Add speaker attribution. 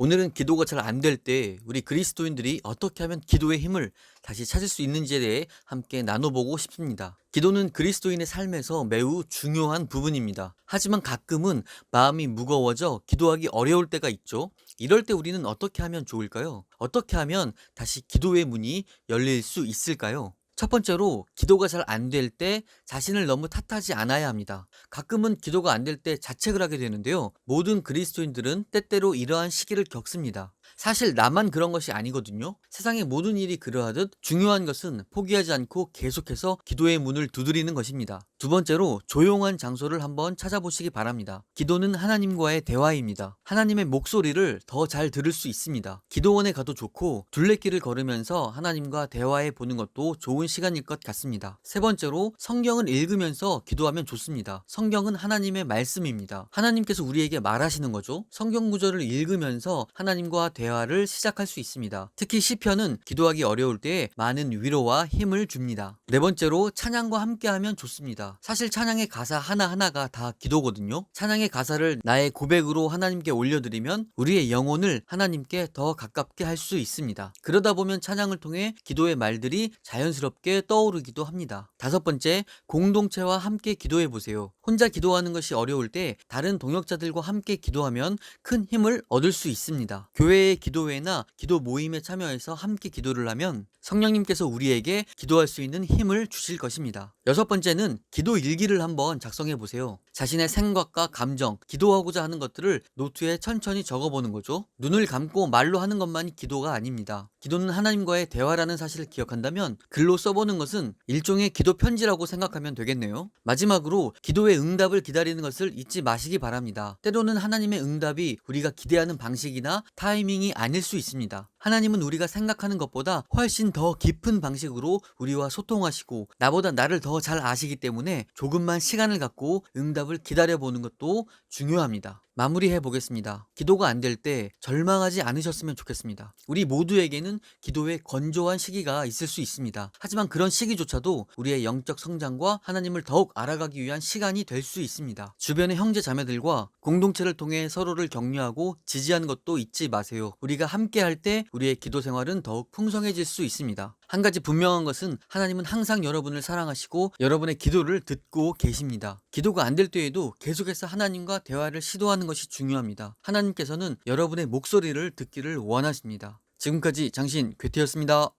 Speaker 1: 오늘은 기도가 잘 안 될 때 우리 그리스도인들이 어떻게 하면 기도의 힘을 다시 찾을 수 있는지에 대해 함께 나눠보고 싶습니다. 기도는 그리스도인의 삶에서 매우 중요한 부분입니다. 하지만 가끔은 마음이 무거워져 기도하기 어려울 때가 있죠. 이럴 때 우리는 어떻게 하면 좋을까요? 어떻게 하면 다시 기도의 문이 열릴 수 있을까요? 첫 번째로 기도가 잘 안 될 때 자신을 너무 탓하지 않아야 합니다. 가끔은 기도가 안 될 때 자책을 하게 되는데요. 모든 그리스도인들은 때때로 이러한 시기를 겪습니다. 사실 나만 그런 것이 아니거든요. 세상의 모든 일이 그러하듯 중요한 것은 포기하지 않고 계속해서 기도의 문을 두드리는 것입니다. 두 번째로 조용한 장소를 한번 찾아보시기 바랍니다. 기도는 하나님과의 대화입니다. 하나님의 목소리를 더 잘 들을 수 있습니다. 기도원에 가도 좋고 둘레길을 걸으면서 하나님과 대화해 보는 것도 좋은 시간일 것 같습니다. 세 번째로 성경을 읽으면서 기도하면 좋습니다. 성경은 하나님의 말씀입니다. 하나님께서 우리에게 말하시는 거죠. 성경 구절을 읽으면서 하나님과 대화를 시작할 수 있습니다. 특히 시편은 기도하기 어려울 때에 많은 위로와 힘을 줍니다. 네 번째로 찬양과 함께하면 좋습니다. 사실 찬양의 가사 하나하나가 다 기도거든요. 찬양의 가사를 나의 고백으로 하나님께 올려드리면 우리의 영혼을 하나님께 더 가깝게 할 수 있습니다. 그러다 보면 찬양을 통해 기도의 말들이 자연스럽게 떠오르기도 합니다. 다섯 번째, 공동체와 함께 기도해 보세요. 혼자 기도하는 것이 어려울 때 다른 동역자들과 함께 기도하면 큰 힘을 얻을 수 있습니다. 교회 의 기도회나 기도 모임에 참여해서 함께 기도를 하면 성령님께서 우리에게 기도할 수 있는 힘을 주실 것입니다. 여섯 번째는 기도 일기를 한번 작성해 보세요. 자신의 생각과 감정, 기도하고자 하는 것들을 노트에 천천히 적어보는 거죠. 눈을 감고 말로 하는 것만이 기도가 아닙니다. 기도는 하나님과의 대화라는 사실을 기억한다면 글로 써보는 것은 일종의 기도 편지라고 생각하면 되겠네요. 마지막으로 기도의 응답을 기다리는 것을 잊지 마시기 바랍니다. 때로는 하나님의 응답이 우리가 기대하는 방식이나 타이밍이 아닐 수 있습니다. 하나님은 우리가 생각하는 것보다 훨씬 더 깊은 방식으로 우리와 소통하시고 나보다 나를 더 잘 아시기 때문에 조금만 시간을 갖고 응답을 기다려보는 것도 중요합니다. 마무리해 보겠습니다. 기도가 안 될 때 절망하지 않으셨으면 좋겠습니다. 우리 모두에게는 기도의 건조한 시기가 있을 수 있습니다. 하지만 그런 시기조차도 우리의 영적 성장과 하나님을 더욱 알아가기 위한 시간이 될 수 있습니다. 주변의 형제 자매들과 공동체를 통해 서로를 격려하고 지지하는 것도 잊지 마세요. 우리가 함께 할 때 우리의 기도 생활은 더욱 풍성해질 수 있습니다. 한 가지 분명한 것은 하나님은 항상 여러분을 사랑하시고 여러분의 기도를 듣고 계십니다. 기도가 안 될 때에도 계속해서 하나님과 대화를 시도하는 것이 중요합니다. 하나님께서는 여러분의 목소리를 듣기를 원하십니다. 지금까지 장신 괴테였습니다.